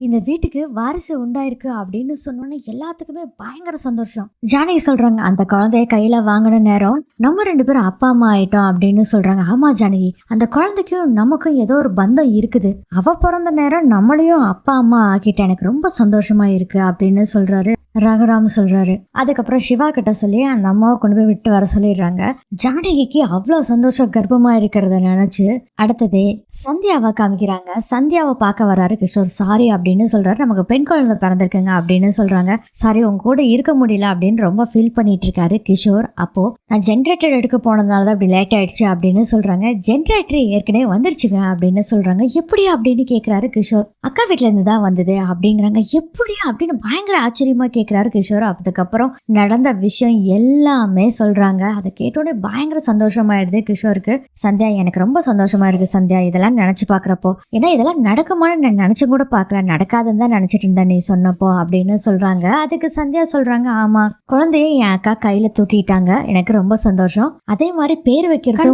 இந்த வீட்டுக்கு வாரிசு உண்டாயிருக்கு அப்படின்னு சொன்னோன்னே எல்லாத்துக்குமே பயங்கர சந்தோஷம். ஜானகி சொல்றாங்க அந்த குழந்தைய கையில வாங்கின நேரம் நம்ம ரெண்டு பேரும் அப்பா அம்மா ஆயிட்டோம் அப்படின்னு சொல்றாங்க. ஆமா ஜானகி அந்த குழந்தைக்கும் நமக்கும் ஏதோ ஒரு பந்தம் இருக்குது. அவ பிறந்த நேரம் நம்மளையும் அப்பா அம்மா ஆக்கிட்ட எனக்கு ரொம்ப சந்தோஷமா இருக்கு அப்படின்னு சொல்றாரு ரகுராம் சொல்றாரு. அதுக்கப்புறம் சிவா கிட்ட சொல்லி அந்த அம்மாவை கொண்டு போய் விட்டு வர சொல்லிடுறாங்க. ஜானகிக்கு அவ்வளோ சந்தோஷம் கர்ப்பமா இருக்கிறத நினைச்சு அடுத்ததே சந்தியாவை காமிக்கிறாங்க. சந்தியாவை பார்க்க வராரு கிஷோர் சாரி அப்படின்னு சொல்றாரு. நமக்கு பெண் குழந்தை பிறந்திருக்குங்க அப்படின்னு சொல்றாங்க. சாரி உங்க கூட இருக்க முடியல அப்படின்னு ரொம்ப ஃபீல் பண்ணிட்டு இருக்காரு கிஷோர். அப்போ நான் ஜென்ரேட்டர் எடுக்க போனதுனால தான் அப்படி லேட் ஆயிடுச்சு அப்படின்னு சொல்றாங்க. ஜென்ரேட்டர் ஏற்கனவே வந்துருச்சுங்க அப்படின்னு சொல்றாங்க. எப்படி அப்படின்னு கேட்குறாரு கிஷோர். அக்கா வீட்டிலேருந்து இருந்து தான் வந்தது அப்படிங்கிறாங்க. எப்படி? அப்படின்னு பயங்கர ஆச்சரியமா கேக்குறாரு கிஷோர். அதுக்கப்புறம் நடந்த விஷயம் எல்லாமே சொல்றாங்க. அதை கேட்டோடனே பயங்கர சந்தோஷமாயிடுது கிஷோருக்கு. சந்தியா எனக்கு ரொம்ப சந்தோஷமா இருக்கு சந்தியா. இதெல்லாம் நினைச்சு பாக்குறப்போ ஏன்னா இதெல்லாம் நடக்குமான்னு நான் நினைச்சு கூட பார்க்கல நடக்காதுன்னு தான் நினைச்சிட்டு இருந்தேன் நீ சொன்னப்போ அப்படின்னு சொல்றாங்க. அதுக்கு சந்தியா சொல்றாங்க ஆமா குழந்தைய என் அக்கா கையில தூக்கிட்டாங்க. எனக்கு ரொம்ப சந்தோஷம். அதே மாதிரி பேர் வைக்கிறது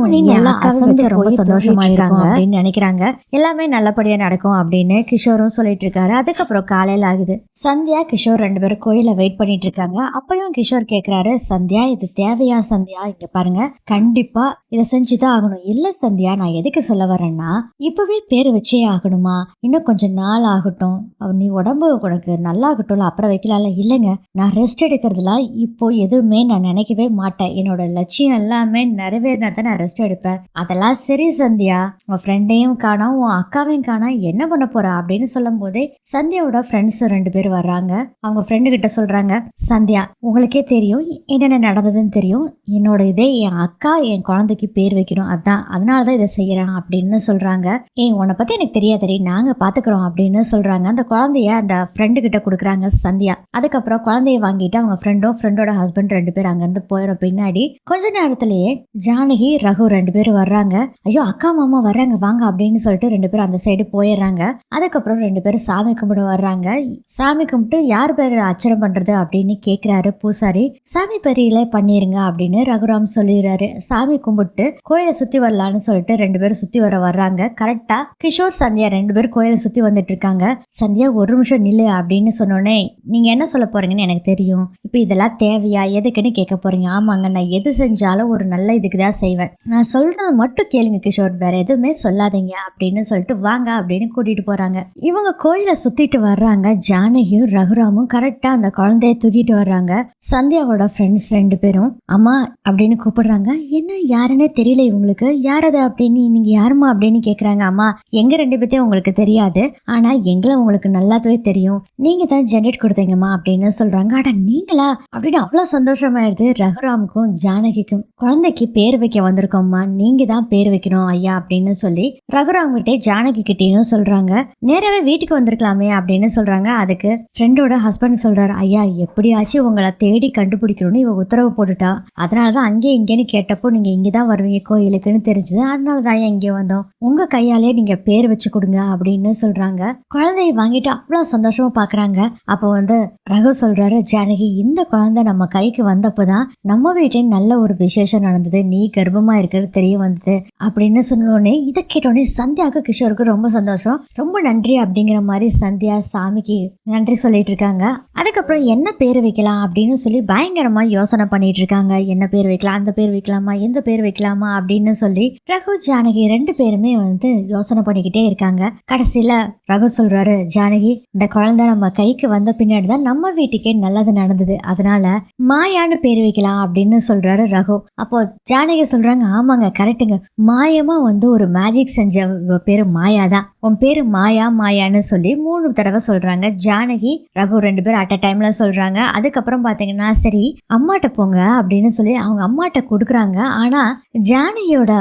ரொம்ப சந்தோஷமா இருக்காங்க இருக்காங்க. அப்படின்னு நினைக்கிறாங்க. எல்லாமே நல்லபடியா நடக்கும் அப்படின்னு கிஷோரும் சொல்லிட்டு இருக்காரு. அதுக்கப்புறம் காலையில ஆகுது. சந்தியா கிஷோர் ரெண்டு பேரும் கோயில வெயிட் பண்ணிட்டு இருக்காங்க அப்பயும் கிஷோர் கேக்குறாரு சந்தியா இது தேவையா சந்தியா? இங்க பாருங்க. கண்டிப்பா இதை செஞ்சுதான் ஆகணும். இல்ல சந்தியா நான் எதுக்கு சொல்ல வரேன்னா இப்பவே பேர் வச்சே ஆகணுமா? இன்னும் கொஞ்சம் நாள் ஆகட்டும். நீ உடம்பு உனக்கு நல்லாகட்டும்ல அப்புறம் வைக்கலாம்ல? இல்லைங்க. நான் ரெஸ்ட் எடுக்கிறதுல இப்போ எதுவுமே நான் நினைக்கவே மாட்டேன். என்னோட லட்சியம் எல்லாமே நிறைவேறினா தான் நான் ரெஸ்ட் எடுப்பேன். அதெல்லாம் சரி சந்தியா. உன் ஃப்ரெண்டையும் காணோம். உன் அக்காவையும் காணோம். என்ன பண்ண போற? அப்படின்னு சொல்லும் போதே சந்தியாவோட ஃப்ரெண்ட்ஸ் ரெண்டு பேர் வர்றாங்க. அவங்க ஃப்ரெண்டு கிட்ட சொல்றாங்க சந்தியா உங்களுக்கே தெரியும் என்னென்ன நடந்ததுன்னு தெரியும். என்னோட இதே என் அக்கா என் குழந்தைக்கு பேர் வைக்கணும். அதான் அதனால தான் இதை செய்யறேன் அப்படின்னு சொல்றாங்க. ஏய் உன்னை பத்தி எனக்கு தெரியாதடி. நாங்க பாத்துக்கிறோம் அப்படின்னு சொல்றாங்க. அந்த குழந்தைய அந்த ஃப்ரெண்டு கிட்ட கொடுக்குறாங்க சந்தியா. அதுக்கப்புறம் குழந்தைய வாங்கிட்டு அவங்க ஃப்ரெண்டும் ஃப்ரெண்டோட ஹஸ்பண்ட் ரெண்டு பேர் அங்கிருந்து போயிட பின்னாடி கொஞ்ச நேரத்திலேயே ஜானகி ரகு ரெண்டு பேரும் வர்றாங்க. ஐயோ அக்கா மாமா வர்றாங்க. வாங்க அப்படின்னு சொல்லிட்டு ரெண்டு பேரும் அந்த சைடு போயிடுறாங்க அதுக்கப்புறம் ரெண்டு பேரும் சாமி கும்பிட வர்றாங்க. சாமி கும்பிட்டு யார் பேர் அர்ச்சனை பண்றது அப்படின்னு கேக்குறாரு பூசாரி. சாமி பெரியில பண்ணிருங்க அப்படின்னு ரகுராம் சொல்லிடுறாரு. சாமி கும்பிட்டு கோயிலை சுத்தி வரலான்னு சொல்லிட்டு ரெண்டு பேரும் சுத்தி வர வர்றாங்க. கரெக்டா கிஷோர் சந்தியா ரெண்டு பேரும் கோயிலை சுத்தி வந்துட்டு இருக்காங்க. சந்தியா ஒரு நிமிஷம் நில்லு அப்படின்னு சொன்னோடனே நீங்க என்ன சொல்ல போறீங்கன்னு எனக்கு தெரியும். இப்போ இதெல்லாம் தேவையா? எதுக்குன்னு கேட்க போறீங்க? ஆமாங்க நான் எது செஞ்சாலும் ஒரு நல்ல இதுக்கு தான் செய்வேன். நான் சொல்றது மட்டும் கேளுங்க கிஷோர். வேற எதுவுமே சொல்லாதீங்க அப்படின்னு சொல்லிட்டு வாங்க அப்படின்னு கூட்டிட்டு போறாங்க. இவங்க கோயிலை சுத்திட்டு வர்றாங்க. ஜானகியும் ரகுராமும் கரெக்டா அந்த குழந்தைய தூக்கிட்டு வர்றாங்க. சந்தியாவோட ஃப்ரெண்ட்ஸ் ரெண்டு பேரும் அம்மா அப்படின்னு கூப்பிடுறாங்க. என்ன யாருன்னே தெரியல இவங்களுக்கு. யார் அது அப்படின்னு நீங்க யாருமா அப்படின்னு கேக்குறாங்க. அம்மா எங்க ரெண்டு பேர்த்தையும் உங்களுக்கு தெரியாது. ஆனா எங்களை உங்களுக்கு நல்லாவே தெரியும். நீங்க தான் ஜென்ரேட் கொடுத்தீங்கம்மா அப்படின்னு சொல்றாங்க. அட நீங்களா? அப்படின்னு அவ்வளவு சந்தோஷமாயிருது ரகுராமுக்கும் ஜானகிக்கும். குழந்தைக்கு பேர் வைக்க வந்திருக்கோம்மா. நீங்க தான் பேர் வைக்கணும் ஐயா அப்படின்னு சொல்லி ரகுராம் கிட்டே ஜானகி கிட்டேயும் சொல்றாங்க. நேராவே வீட்டுக்கு வந்திருக்கலாமே அப்படின்னு சொல்றாங்க. அதுக்கு ஃப்ரெண்டோட ஹஸ்பண்ட் சொல்றாரு. ஐயா எப்படியாச்சும் உங்களை தேடி கண்டுபிடிக்கணும்னு இவ உத்தரவு போட்டுட்டா. அதனாலதான் அங்கே இங்கேன்னு கேட்டப்போ நீங்கள் இங்கே தான் வருவீங்க கோயிலுக்குன்னு தெரிஞ்சுது. அதனால தான் ஐயா இங்கே வந்தோம். உங்கள் கையாலே நீங்கள் பேர் வச்சு கொடுங்க அப்படின்னு சொல்கிறாங்க குழந்தைய வாங்கிட்டு அவ்வளோ சந்தோஷமாக பார்க்குறாங்க அப்போ வந்து ரகு சொல்கிறாரு ஜானகி இந்த குழந்தை நம்ம கைக்கு வந்தப்போ தான் நம்ம வீட்டில் நல்ல ஒரு விசேஷம் நடந்தது. நீ கர்ப்பமாக இருக்கிறது தெரிய வந்தது. அப்படின்னு சொன்னோடனே இதை கேட்டோடனே சந்தியாவுக்கு கிஷோருக்கு ரொம்ப சந்தோஷம். ரொம்ப நன்றி அப்படிங்கிற மாதிரி சந்தியா சாமிக்கு நன்றி சொல்லிட்டு இருக்காங்க அதுக்கப்புறம் என்ன பேர் வைக்கலாம் அப்படின்னு சொல்லி பயங்கரமா யோசனை பண்ணிட்டு இருக்காங்க என்ன பேர் வைக்கலாம் அந்த பேர் வைக்கலாமா எந்த பேர் வைக்கலாமா அப்படின்னு சொல்லி ரகு ஜானகி ரெண்டு பேருமே வந்து யோசனை பண்ணிக்கிட்டே இருக்காங்க. கடைசியில ரகு சொல்றாரு ஜானகி இந்த குழந்தை நம்ம கைக்கு வந்த பின்னாடி தான் நம்ம வீட்டுக்கே நல்லது நடந்தது. அதனால மாயான்னு பேர் வைக்கலாம் அப்படின்னு சொல்றாரு ரகு. அப்போ ஜானகி சொல்றாங்க ஆமாங்க கரெக்டுங்க மாயமா வந்து ஒரு மேஜிக் செஞ்ச பேர் பேரு மாயா தான் உன் பேரு மாயா. மாயான்னு சொல்லி மூணு தடவை சொல்றாங்க. ஜானகி ரகு ரெண்டு பேரும் அட் அ டைம்ல சொல்றாங்க. அதுக்கப்புறம் பாத்தீங்கன்னா சரி அம்மாட்ட போங்க அப்படின்னு சொல்லி அவங்க அம்மாட்ட கொடுக்குறாங்க. ஆனா ஜானகியோட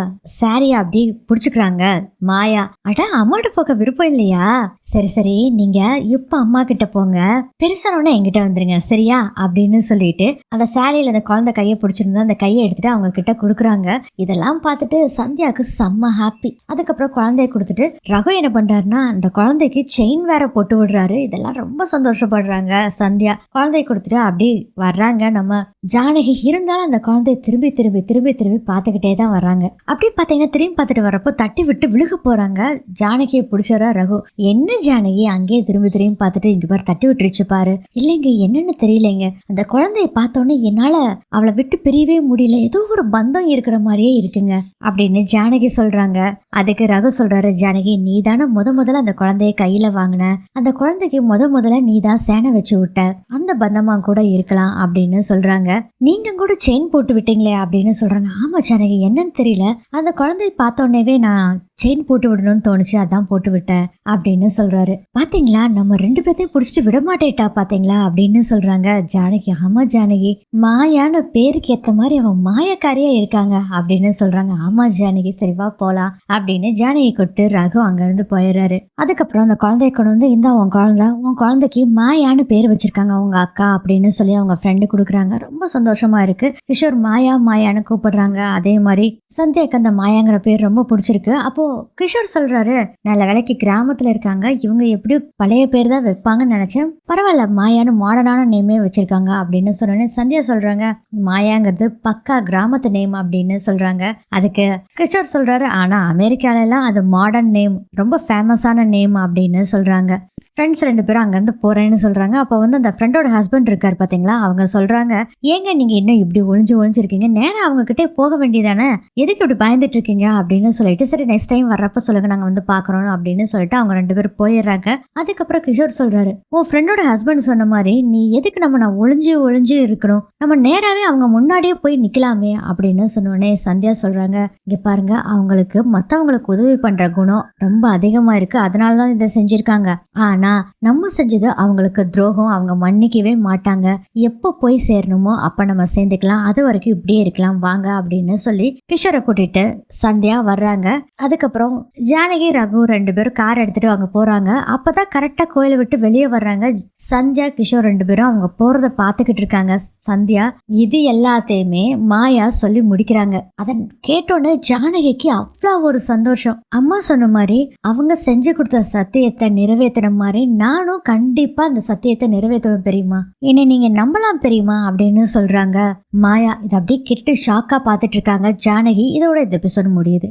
சாரியை அப்படி பிடிச்சிக்கிறாங்க. மாயா அட அம்மாட்ட போக விருப்பம் இல்லையா? சரி சரி நீங்க இப்ப அம்மா கிட்ட போங்க. பெருசானோட என்கிட்ட வந்துருங்க சரியா? அப்படின்னு சொல்லிட்டு அந்த சாரியில அந்த குழந்தை கையை பிடிச்சிருந்தா அந்த கையை எடுத்துட்டு அவங்க கிட்ட கொடுக்குறாங்க. இதெல்லாம் பார்த்துட்டு சந்தியாவுக்கு செம்ம ஹாப்பி அதுக்கப்புறம் குழந்தைய கொடுத்துட்டு ரகு என்ன பண்றாருன்னா அந்த அந்த குழந்தைக்கு செயின் வேற போட்டு விடுறாரு. இதெல்லாம் ரொம்ப சந்தோஷப்படுறாங்க சந்தியா. குழந்தைய கொடுத்துட்டு அப்படி வர்றாங்க. நம்ம ஜானகி இருந்தாலும் அந்த குழந்தைய திரும்பி திரும்பி திரும்பி திரும்பி பார்த்துக்கிட்டே தான் வர்றாங்க. அப்படி பார்த்தீங்கன்னா திரும்பி பார்த்துட்டு வரப்போ தட்டி விட்டு விழுக போறாங்க ஜானகியை பிடிச்சரா ரகு. என்ன ஜானகி? அங்கேயே திரும்பி திரும்பி பார்த்துட்டு இங்க பாரு தட்டி விட்டுருச்சு பாரு. இல்லைங்க என்னன்னு தெரியலைங்க. அந்த குழந்தைய பார்த்தோன்னே என்னால அவளை விட்டு பிரியவே முடியல. ஏதோ ஒரு பந்தம் இருக்கிற மாதிரியே இருக்குங்க. அப்படின்னு ஜானகி சொல்றாங்க. அதுக்கு ரகு சொல்றாரு ஜானகி நீ தானே முத முதல்ல அந்த குழந்தைய கையில வாங்கின. அந்த குழந்தைக்கு முத முதல்ல நீ தான் சேனை வச்சு விட்ட அந்த பந்தமா கூட இருக்கலாம் அப்படின்னு சொல்றாங்க. நீங்க கூட செயின் போட்டு விட்டீங்களே அப்படின்னு சொல்றாங்க. ஆமா ஜானகி என்னன்னு தெரியல. அந்த குழந்தைய பார்த்த உடனேவே நான் செயின் போட்டு விடணும்னு தோணுச்சு அதான் போட்டு விட்டேன் அப்படின்னு சொல்றாரு. பாத்தீங்களா? நம்ம ரெண்டு பேர்த்தையும் பிடிச்சிட்டு விட மாட்டேட்டா பாத்தீங்களா? அப்படின்னு சொல்றாங்க ஜானகி. ஆமா ஜானகி. மாயான பேருக்கு ஏத்த மாதிரி அவன் மாயக்காரியா இருக்காங்க அப்படின்னு சொல்றாங்க. ஆமா ஜானகி சரிவா போலாம் அப்படின்னு ஜானகி கொட்டு ரகு அங்கிருந்து போயிடுறாரு. அதுக்கப்புறம் அந்த குழந்தைய கொண்டு வந்து இந்த உன் குழந்தை உன் குழந்தைக்கு மாயான்னு பேர் வச்சிருக்காங்க அவங்க அக்கா அப்படின்னு சொல்லி அவங்க ஃப்ரெண்டு கொடுக்குறாங்க. ரொம்ப சந்தோஷமா இருக்கு. கிஷோர் மாயா மாயான்னு கூப்பிடுறாங்க. அதே மாதிரி சந்தியாக்கு அந்த மாயாங்கிற பேர் ரொம்ப பிடிச்சிருக்கு. அப்போ கிஷோர் சொல்றாரு நல்ல வேலைக்கு கிராமத்துல இருக்காங்க. இவங்க எப்படி பழைய பேர் தான் வைப்பாங்கன்னு நினைச்சேன். பரவாயில்ல மாயான்னு மாடர்னான நேமே வச்சிருக்காங்க அப்படின்னு சொன்னோன்னே சந்தியா சொல்றாங்க மாயாங்கிறது பக்கா கிராமத்து நேம் அப்படின்னு சொல்றாங்க. அதுக்கு கிஷோர் சொல்றாரு ஆனா அமெரிக்கால எல்லாம் அது மாடர்ன் நேம் ரொம்ப ஃபேமஸான நேம் அப்படின்னு சொல்றாங்க. ஃப்ரெண்ட்ஸ் ரெண்டு பேரும் அங்கேருந்து போகிறேன்னு சொல்கிறாங்க அப்போ வந்து அந்த ஃப்ரெண்டோட ஹஸ்பண்ட் இருக்கார் பார்த்தீங்களா? அவங்க சொல்கிறாங்க ஏங்க நீங்கள் இன்னும் இப்படி ஒளிஞ்சு ஒழிஞ்சிருக்கீங்க நேராக அவங்கக்கிட்டே போக வேண்டியதானே? எதுக்கு இப்படி பயந்துட்டு இருக்கீங்க அப்படின்னு சொல்லிட்டு சரி நெக்ஸ்ட் டைம் வர்றப்ப சொல்லுங்கள் நாங்கள் வந்து பார்க்குறோம் அப்படின்னு சொல்லிட்டு அவங்க ரெண்டு பேரும் போயிடுறாங்க. அதுக்கப்புறம் கிஷோர் சொல்கிறாரு உன் ஃப்ரெண்டோட ஹஸ்பண்ட் சொன்ன மாதிரி நீ எதுக்கு நம்ம நான் ஒளிஞ்சு ஒளிஞ்சு இருக்கணும்? நம்ம நேராகவே அவங்க முன்னாடியே போய் நிற்கலாமே அப்படின்னு சொன்னோடனே சந்தியா சொல்கிறாங்க இங்கே பாருங்க அவங்களுக்கு மற்றவங்களுக்கு உதவி பண்ணுற குணம் ரொம்ப அதிகமாக இருக்குது அதனால தான் இதை செஞ்சுருக்காங்க. ஆனால் நம்ம செஞ்சது அவங்களுக்கு துரோகம் அவங்க மன்னிக்கவே மாட்டாங்க. எப்போ போய் சேரணுமோ அப்போ நம்ம சேர்ந்துக்கலாம். அது வரைக்கும் இப்படியே இருக்கலாம். வாங்க அப்படின்னு சொல்லி கிஷோரை கூட்டிட்டு சந்தியா வர்றாங்க. அதுக்கப்புறம் ஜானகி ரகு ரெண்டு பேரும் கார் எடுத்துட்டு அவங்க போறாங்க. அப்பதான் கரெக்டா கோயிலை விட்டு வெளியே வர்றாங்க. சந்தியா கிஷோர் ரெண்டு பேரும் அவங்க போறத பார்த்துக்கிட்டு இருக்காங்க. சந்தியா இது எல்லாத்தையுமே மாயா சொல்லி முடிக்கிறாங்க. அதை கேட்டோன்னே ஜானகிக்கு அவ்வளோ ஒரு சந்தோஷம். அம்மா சொன்ன மாதிரி அவங்க செஞ்சு கொடுத்த சத்தியத்தை நிறைவேற்றின மாதிரி நானும் கண்டிப்பா அந்த சத்தியத்தை நிறைவேற்றுவேன் பெரியமா என்னை நீங்க நம்பலாம் பெரியமா அப்படின்னு சொல்றாங்க. மாயா இதை அப்படியே கெட்டு ஷாக்கா பார்த்துட்டு இருக்காங்க. ஜானகி இதோட இந்த எபிசோடு முடியுது.